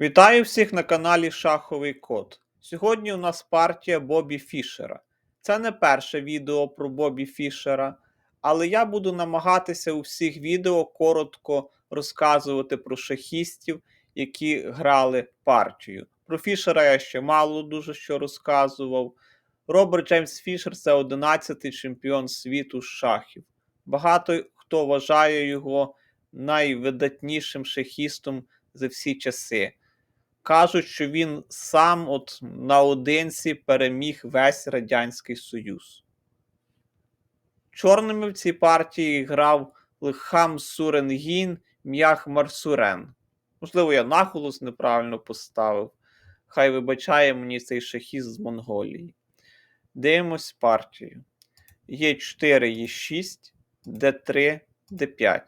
Вітаю всіх на каналі Шаховий Код. Сьогодні у нас партія Бобі Фішера. Це не перше відео про Бобі Фішера, але я буду намагатися у всіх відео коротко розказувати про шахістів, які грали партію. Про Фішера я ще мало дуже що розказував. Роберт Джеймс Фішер це 11-й чемпіон світу з шахів. Багато хто вважає його найвидатнішим шахістом за всі часи. Кажуть, що він сам от наодинці переміг весь Радянський Союз. Чорними в цій партії грав Лихам Суренгін М'ях Марсурен. Можливо, я наголос неправильно поставив. Хай вибачає мені цей шахіст з Монголії. Дивимось партію. Є4, Є6, Д3, Д5.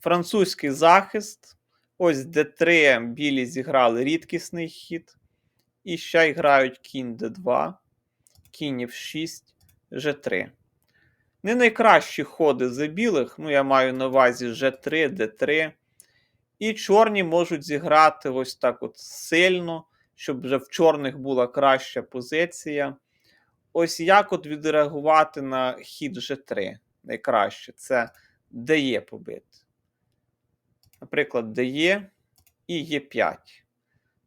Французький захист. Ось Д3 білі зіграли рідкісний хід. І ще грають кінь Д2, кінь F6, G3. Не найкращі ходи за білих, ну я маю на увазі G3, D3. І чорні можуть зіграти ось так от сильно, щоб вже в чорних була краща позиція. Ось як от відреагувати на хід G3 найкраще це дає побити. Наприклад, дає і Е5.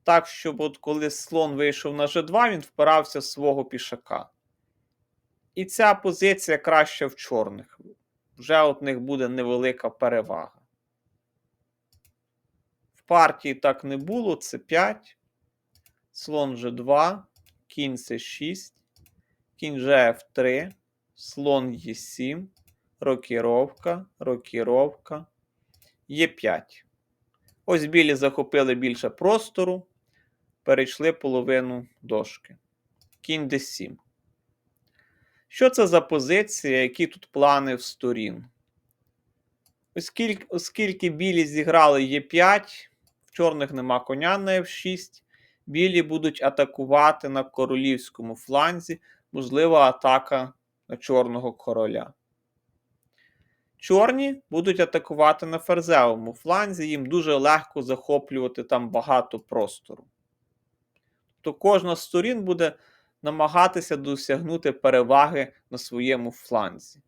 Так, щоб от коли слон вийшов на G2, він впирався в свого пішака. І ця позиція краще в чорних. Вже от них буде невелика перевага. В партії так не було. Це 5. Слон G2, кінь С6, кінь GF3, слон Е7, рокіровка, рокіровка. Є5. Ось білі захопили більше простору, перейшли половину дошки. Кінь d7. Що це за позиція, які тут плани в сторін? Оскільки, оскільки білі зіграли Е5, в чорних нема коня на F6, білі будуть атакувати на королівському фланзі, можлива атака на чорного короля. Чорні будуть атакувати на ферзевому фланзі, їм дуже легко захоплювати там багато простору. То кожна з сторін буде намагатися досягнути переваги на своєму фланзі.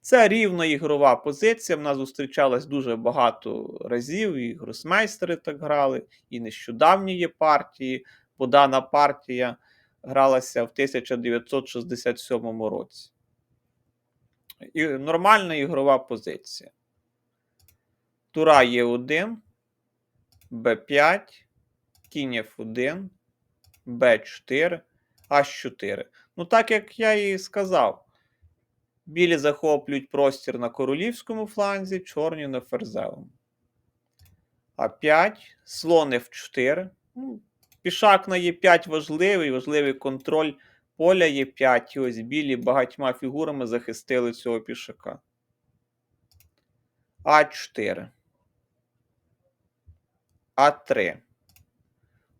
Це рівна ігрова позиція. Вона зустрічалась дуже багато разів, і гросмейстери так грали, і нещодавні є партії, бо дана партія гралася в 1967 році і нормальна ігрова позиція. Тура Е1, Б5, кінь F1, Б4, H4. Ну, так як я і сказав, білі захоплюють простір на королівському фланзі, чорні на ферзевому. А5, слон F4. Ну, Пішак на Е5 важливий, важливий контроль поля Е5. І ось білі багатьма фігурами захистили цього пішака. А4. А3.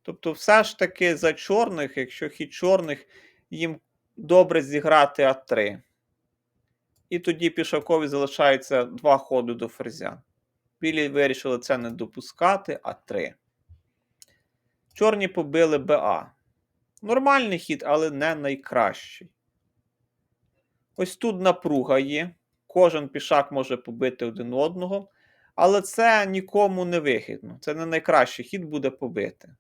Тобто, все ж таки за чорних, якщо хід чорних, їм добре зіграти А3. І тоді пішакові залишається два ходи до ферзя. Білі вирішили це не допускати, А3. Чорні побили БА. Нормальний хід, але не найкращий. Ось тут напруга є. Кожен пішак може побити один одного. Але це нікому не вигідно. Це не найкращий хід буде побити.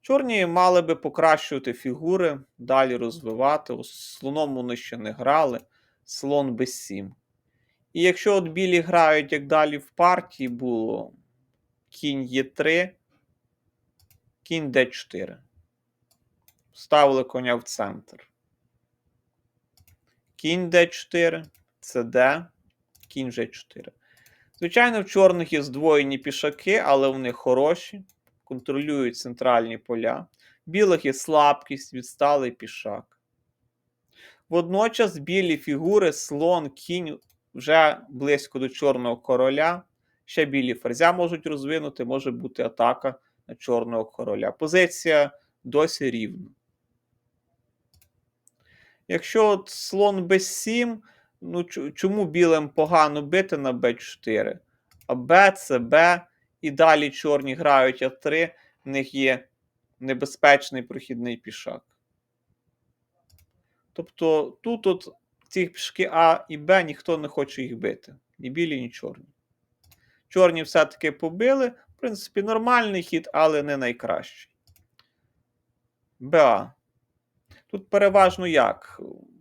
Чорні мали би покращувати фігури, далі розвивати. Ось слоном вони ще не грали. Слон b7. І якщо от білі грають, як далі в партії було кінь Е3, кінь d4. Ставили коня в центр. Кінь d4, cd, кінь g4. Звичайно, в чорних є здвоєні пішаки, але вони хороші, контролюють центральні поля. В білих є слабкість, відсталий пішак. Водночас білі фігури, слон, кінь вже близько до чорного короля. Ще білі ферзя можуть розвинути, може бути атака на чорного короля. Позиція досі рівна. Якщо от слон b7, ну чому білим погано бити на b4? А Б це Б, і далі чорні грають А3, в них є небезпечний прохідний пішак. Тобто тут от ці пішки А і Б ніхто не хоче їх бити. Ні білі, ні чорні. Чорні все-таки побили. В принципі, нормальний хід, але не найкращий. БА. Тут переважно як?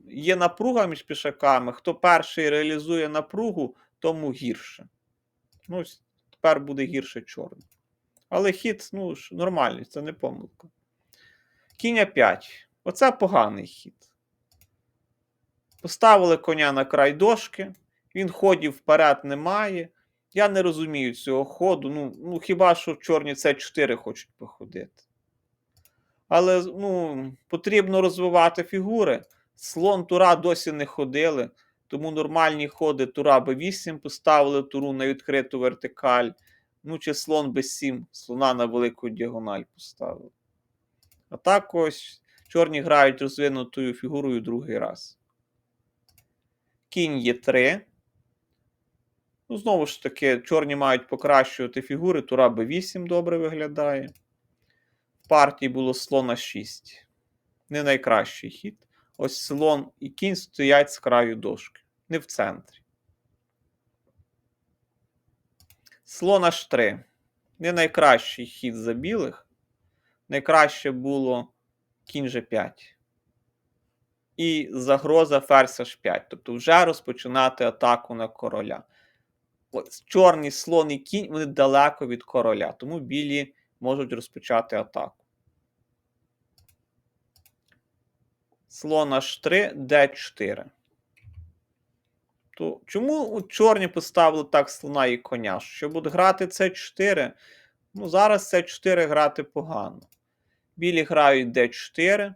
Є напруга між пішаками. Хто перший реалізує напругу, тому гірше. Ну, тепер буде гірше чорний. Але хід, ну нормальний, це не помилка. Кінь 5. Оце поганий хід. Поставили коня на край дошки, він ходів вперед не має. Я не розумію цього ходу. Ну, ну хіба що чорні це 4 хочуть походити. Але ну, потрібно розвивати фігури. Слон тура досі не ходили, тому нормальні ходи тура Б8 поставили туру на відкриту вертикаль. Ну, чи слон Б7, слона на велику діагональ поставили. А так ось чорні грають розвинутою фігурою другий раз. Кінь Є3. Ну, знову ж таки, чорні мають покращувати фігури. Тура Б8 добре виглядає. Партії було слона 6. Не найкращий хід. Ось слон і кінь стоять з краю дошки. Не в центрі. Слон H3. Не найкращий хід за білих. Найкраще було кінь G5. І загроза ферзь H5. Тобто вже розпочинати атаку на короля. Ось чорний слон і кінь вони далеко від короля, тому білі можуть розпочати атаку. Слон H3, D4. То чому чорні поставили так слона і коня? Щоб от грати С4, ну зараз С4 грати погано. Білі грають D4.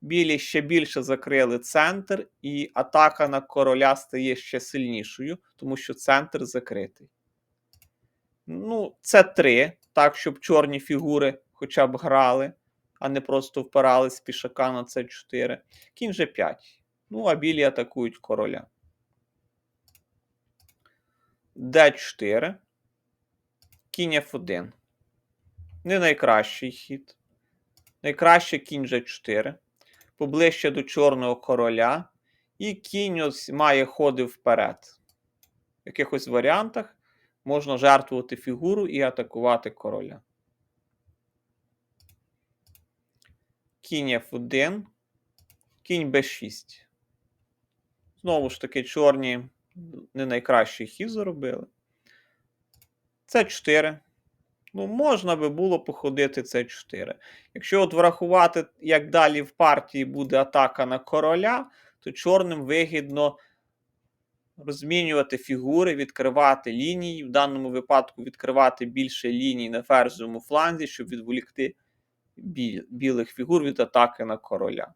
Білі ще більше закрили центр, і атака на короля стає ще сильнішою, тому що центр закритий. Ну, це 3, так, щоб чорні фігури хоча б грали, а не просто впирались з пішака на це 4. Кінь же 5. Ну, а білі атакують короля. Д4. Кінь F1. Не найкращий хід. Найкраще кінь G4 поближче до чорного короля, і кінь ось має ходи вперед. В якихось варіантах можна жертвувати фігуру і атакувати короля. Кінь F1, кінь B6. Знову ж таки, чорні не найкращий хід заробили. Це 4. Ну, можна би було походити це 4. Якщо от врахувати, як далі в партії буде атака на короля, то чорним вигідно розмінювати фігури, відкривати лінії. В даному випадку відкривати більше ліній на ферзовому фланзі, щоб відволікти бі білих фігур від атаки на короля.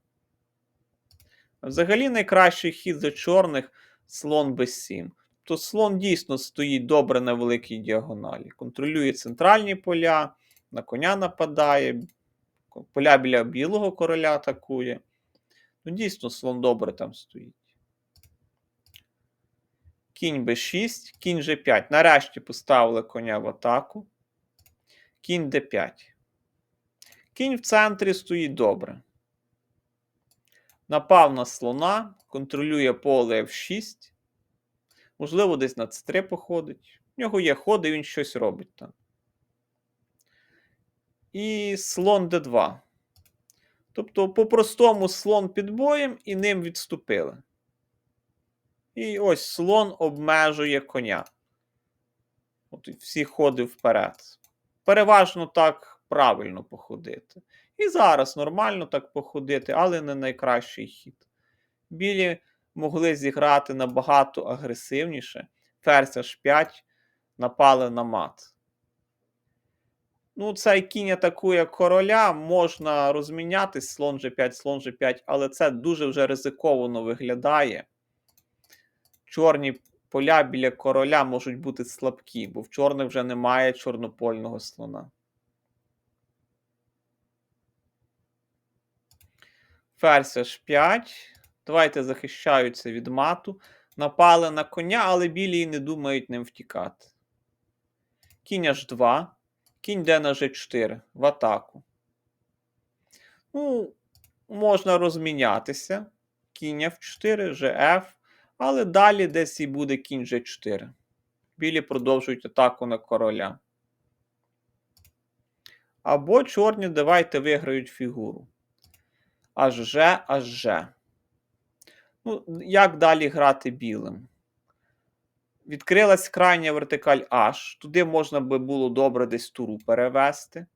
Взагалі, найкращий хід за чорних слон b7 то слон дійсно стоїть добре на великій діагоналі. Контролює центральні поля, на коня нападає, поля біля білого короля атакує. Ну, дійсно, слон добре там стоїть. Кінь b6, кінь g5. Нарешті поставили коня в атаку. Кінь d5. Кінь в центрі стоїть добре. Напав на слона, контролює поле f6. Можливо, десь на c3 походить. В нього є ходи, він щось робить там. І слон d2. Тобто, по-простому слон під боєм і ним відступили. І ось слон обмежує коня. От Всі ходи вперед. Переважно так правильно походити. І зараз нормально так походити, але не найкращий хід. Білі могли зіграти набагато агресивніше. Ферзь H5 напали на мат. Ну, цей кінь атакує короля, можна розмінятись, слон G5, слон G5, але це дуже вже ризиковано виглядає. Чорні поля біля короля можуть бути слабкі, бо в чорних вже немає чорнопольного слона. Ферзь H5. Давайте захищаються від мату. Напали на коня, але білі не думають ним втікати. кінь H2, кінь йде на G4 в атаку. Ну, можна розмінятися. Кінь F4, GF, але далі десь і буде кінь G4. Білі продовжують атаку на короля. Або чорні давайте виграють фігуру. HG, HG. Ну, як далі грати білим? Відкрилась крайня вертикаль H. Туди можна би було добре десь туру перевести.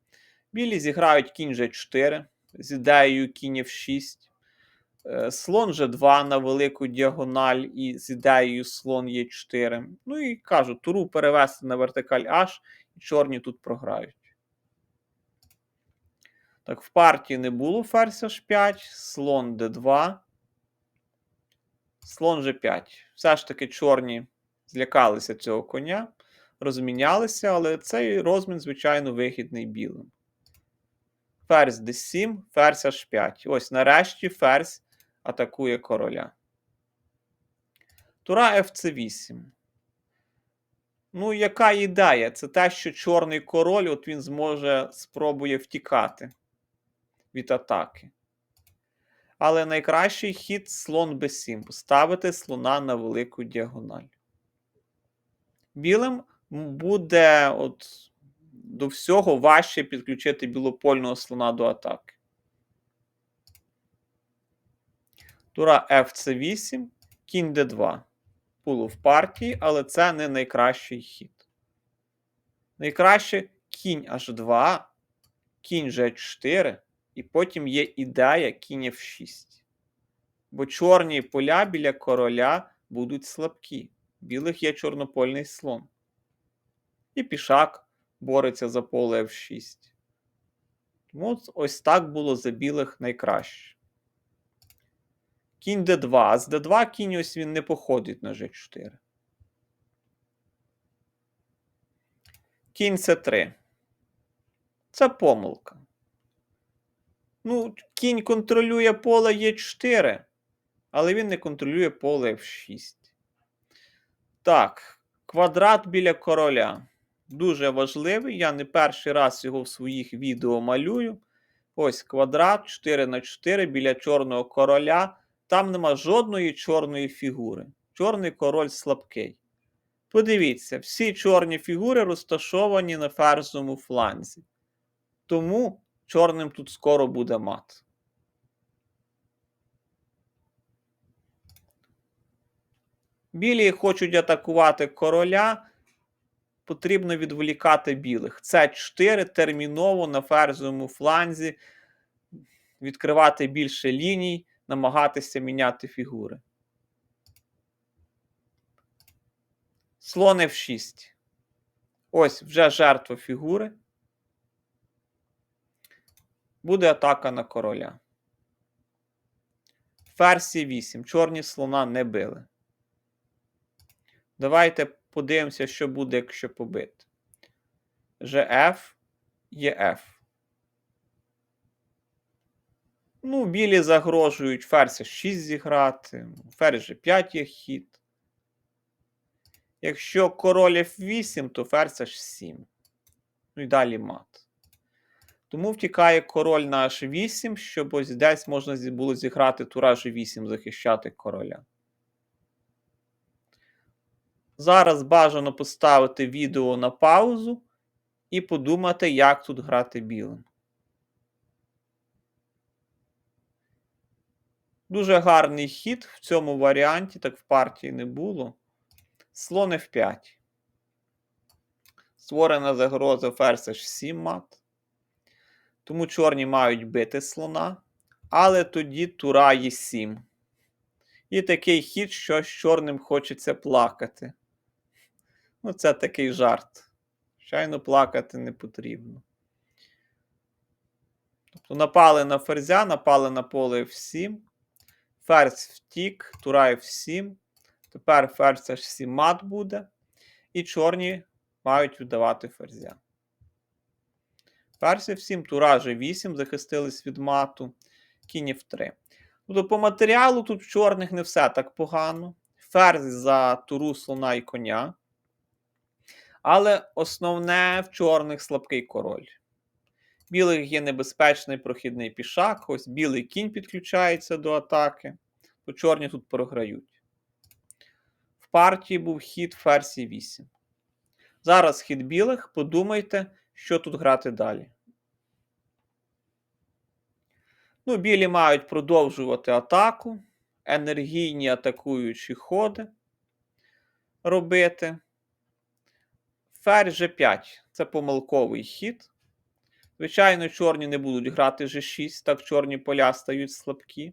Білі зіграють кінь G4 з ідеєю кінь F6. Е, Слон G2 на велику діагональ і з ідеєю слон Е4. Ну і кажу, туру перевести на вертикаль H, і чорні тут програють. Так, в партії не було ферзь H5, слон D2, слон G5. Все ж таки чорні злякалися цього коня, розмінялися, але цей розмін, звичайно, вигідний білим. Ферзь D7, ферзь H5. Ось нарешті ферзь атакує короля. Тура FC8. Ну, яка ідея? Це те, що чорний король, от він зможе спробує втікати від атаки. Але найкращий хід слон b7. Поставити слона на велику діагональ. Білим буде от до всього важче підключити білопольного слона до атаки. Тура FC8, кінь d2. Було в партії, але це не найкращий хід. Найкраще кінь h2, кінь g4, і потім є ідея кінь f6. Бо чорні поля біля короля будуть слабкі. Білих є чорнопольний слон. І пішак бореться за поле f6. Тому ось так було за білих найкраще. Кінь d2. З d2 кінь ось він не походить на g4. Кінь c3. Це помилка. Ну, кінь контролює поле Е4, але він не контролює поле F6. Так, квадрат біля короля. Дуже важливий. Я не перший раз його в своїх відео малюю. Ось квадрат 4 на 4 біля чорного короля. Там нема жодної чорної фігури. Чорний король слабкий. Подивіться, всі чорні фігури розташовані на ферзовому фланзі. Тому чорним тут скоро буде мат. Білі хочуть атакувати короля. Потрібно відволікати білих. Це 4 терміново на ферзовому фланзі. Відкривати більше ліній, намагатися міняти фігури. Слон F6. Ось вже жертва фігури. Буде атака на короля. Ферзь 8. Чорні слона не били. Давайте подивимося, що буде, якщо побити. Є F. Ну, білі загрожують ферзь 6 зіграти. Ферзь G5 є хід. Якщо король F8, то ферзь H7. Ну і далі мат. Тому втікає король на H8, щоб ось десь можна було зіграти тура G8, захищати короля. Зараз бажано поставити відео на паузу і подумати, як тут грати білим. Дуже гарний хід в цьому варіанті, так в партії не було. Слон F5. Створена загроза ферзь H7 мат. Тому чорні мають бити слона. Але тоді тура є 7. І такий хід, що з чорним хочеться плакати. Ну, це такий жарт. Звичайно, плакати не потрібно. Тобто напали на ферзя, напали на поле F7. Ферзь втік, тура F7. Тепер ферзь H7 мат буде. І чорні мають віддавати ферзя. Ферзь F7, тура G8, захистились від мату. Кінь F3. Тобто по матеріалу тут в чорних не все так погано. Ферзь за туру слона і коня. Але основне в чорних слабкий король. Білих є небезпечний прохідний пішак, ось білий кінь підключається до атаки, то чорні тут програють. В партії був хід ферзь 8. Зараз хід білих, подумайте, що тут грати далі. Ну, білі мають продовжувати атаку, енергійні атакуючі ходи робити. Ферзь G5 це помилковий хід. Звичайно, чорні не будуть грати G6, так чорні поля стають слабкі.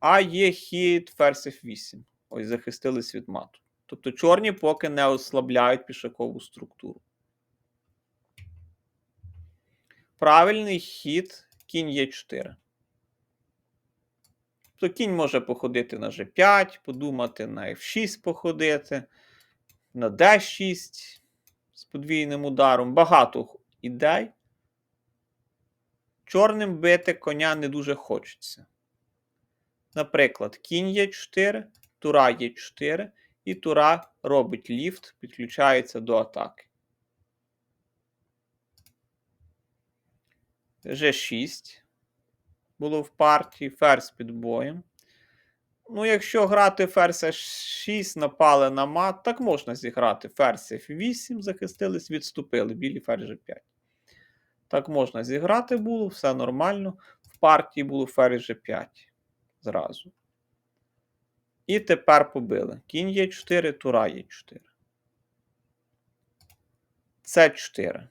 А є хід ферзь F8. Ось захистились від мату. Тобто чорні поки не ослабляють пішакову структуру. Правильний хід кінь Е4. Тобто кінь може походити на G5, подумати на F6 походити, на D6 з подвійним ударом. Багато ідей. Чорним бити коня не дуже хочеться. Наприклад, кінь Е4, тура Е4, і тура робить ліфт, підключається до атаки. G6 було в партії, ферзь під боєм. Ну, якщо грати ферзь H6, напали на мат, так можна зіграти ферзь F8, захистились, відступили, білі ферзь G5. Так можна зіграти було, все нормально. В партії було ферзь G5 зразу. І тепер побили. Кінь Е4, тура Е4. С4.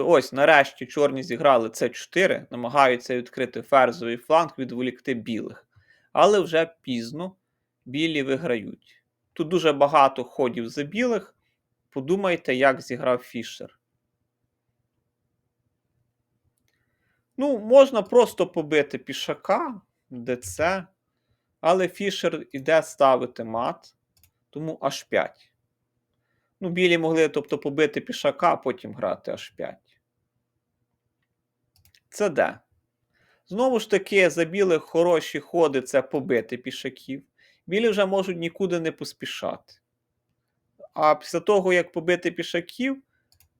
То ось, нарешті, чорні зіграли С4, намагаються відкрити ферзовий фланг, відволікти білих. Але вже пізно білі виграють. Тут дуже багато ходів за білих. Подумайте, як зіграв Фішер. Ну, можна просто побити пішака, ДЦ, але Фішер іде ставити мат, тому H5. Ну, білі могли, тобто, побити пішака, а потім грати H5. Це Д. Знову ж таки, за білих хороші ходи це побити пішаків. Білі вже можуть нікуди не поспішати. А після того, як побити пішаків,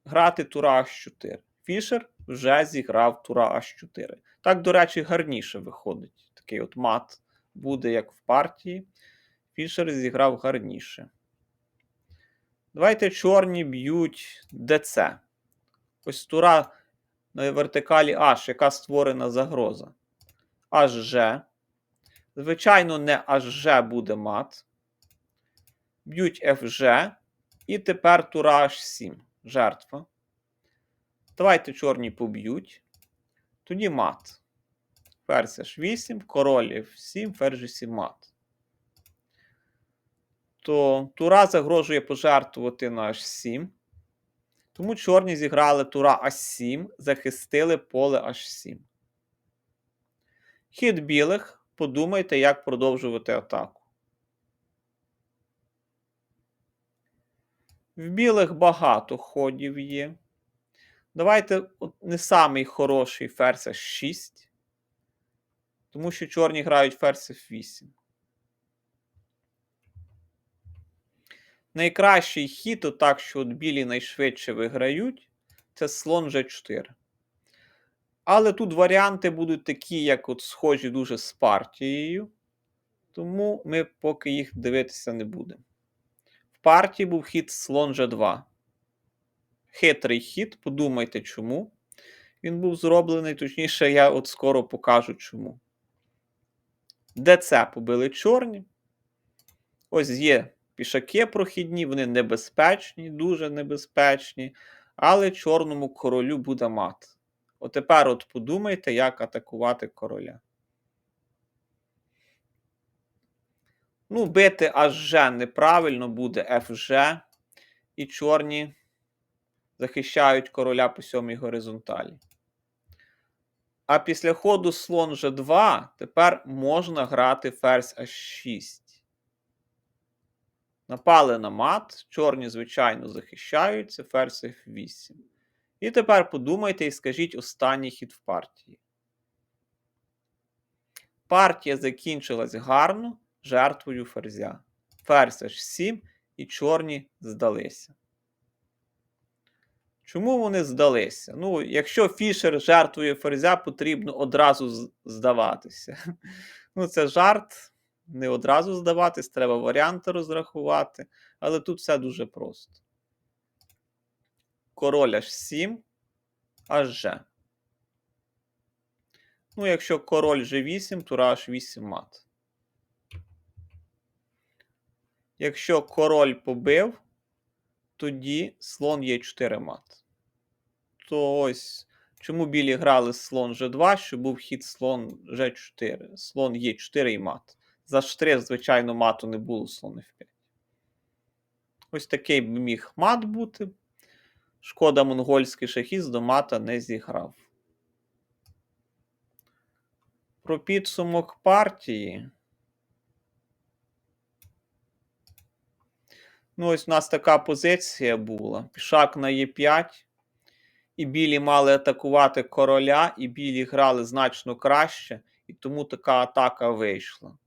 грати тура H4. Фішер вже зіграв тура H4. Так, до речі, гарніше виходить. Такий от мат буде, як в партії. Фішер зіграв гарніше. Давайте чорні б'ють ДЦ. Ось тура вертикалі H, яка створена загроза. HG. Звичайно, не HG буде мат. Б'ють FG. І тепер тура H7. Жертва. Давайте чорні поб'ють. Тоді мат. Ферзь H8, король F7, ферзь G7 мат. То тура загрожує пожертвувати на H7. Тому чорні зіграли тура H7, захистили поле H7. Хід білих. Подумайте, як продовжувати атаку. В білих багато ходів є. Давайте от не самий хороший ферзь H6. Тому що чорні грають ферзь F8. Найкращий хід, отак, що от білі найшвидше виграють, це слон G4. Але тут варіанти будуть такі, як от схожі дуже з партією. Тому ми поки їх дивитися не будемо. В партії був хід слон G2. Хитрий хід, подумайте, чому. Він був зроблений, точніше, я от скоро покажу чому. ДЦ побили чорні. Ось є пішаки прохідні, вони небезпечні, дуже небезпечні. Але чорному королю буде мат. От тепер от подумайте, як атакувати короля. Ну, бити аж неправильно буде FG. І чорні захищають короля по сьомій горизонталі. А після ходу слон G2 тепер можна грати ферзь H6. Напали на мат, чорні, звичайно, захищаються, ферзь F8. І тепер подумайте і скажіть останній хід в партії. Партія закінчилась гарно жертвою ферзя. Ферзь H7 і чорні здалися. Чому вони здалися? Ну, якщо Фішер жертвує ферзя, потрібно одразу здаватися. Ну, це жарт. Не одразу здаватись, треба варіанти розрахувати. Але тут все дуже просто. Король H7, H. Ну, якщо король G8, тура H8 мат. Якщо король побив, тоді слон Е4 мат. То ось чому білі грали слон G2, що був хід слон G4. Слон Е4 і мат. За H3, звичайно, мату не було слон F5. Ось такий би міг мат бути. Шкода, монгольський шахіст до мата не зіграв. Про підсумок партії. Ну, ось у нас така позиція була. Пішак на Е5. І білі мали атакувати короля, і білі грали значно краще, і тому така атака вийшла.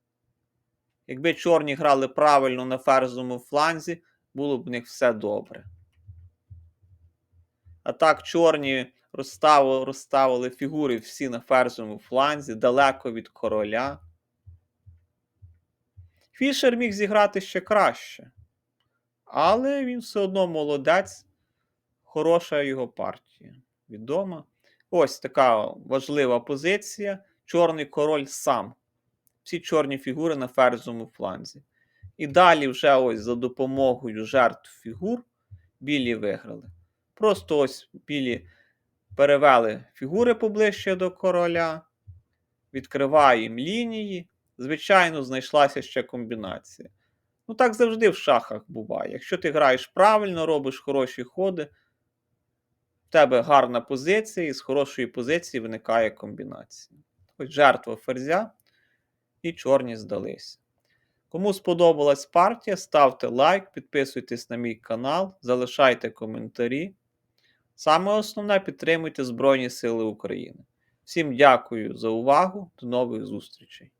Якби чорні грали правильно на ферзовому фланзі, було б в них все добре. А так, чорні розставили, розставили фігури всі на ферзовому фланзі, далеко від короля. Фішер міг зіграти ще краще. Але він все одно молодець. Хороша його партія. Відома. Ось така важлива позиція. Чорний король сам. Всі чорні фігури на ферзовому фланзі. І далі, вже ось за допомогою жертв фігур, білі виграли. Просто ось білі перевели фігури поближче до короля, відкриваємо лінії. Звичайно, знайшлася ще комбінація. Ну, так завжди в шахах буває. Якщо ти граєш правильно, робиш хороші ходи, в тебе гарна позиція, і з хорошої позиції виникає комбінація. Ось жертва ферзя, і чорні здалися. Кому сподобалась партія, ставте лайк, підписуйтесь на мій канал, залишайте коментарі. Саме основне підтримуйте Збройні Сили України. Всім дякую за увагу, до нових зустрічей!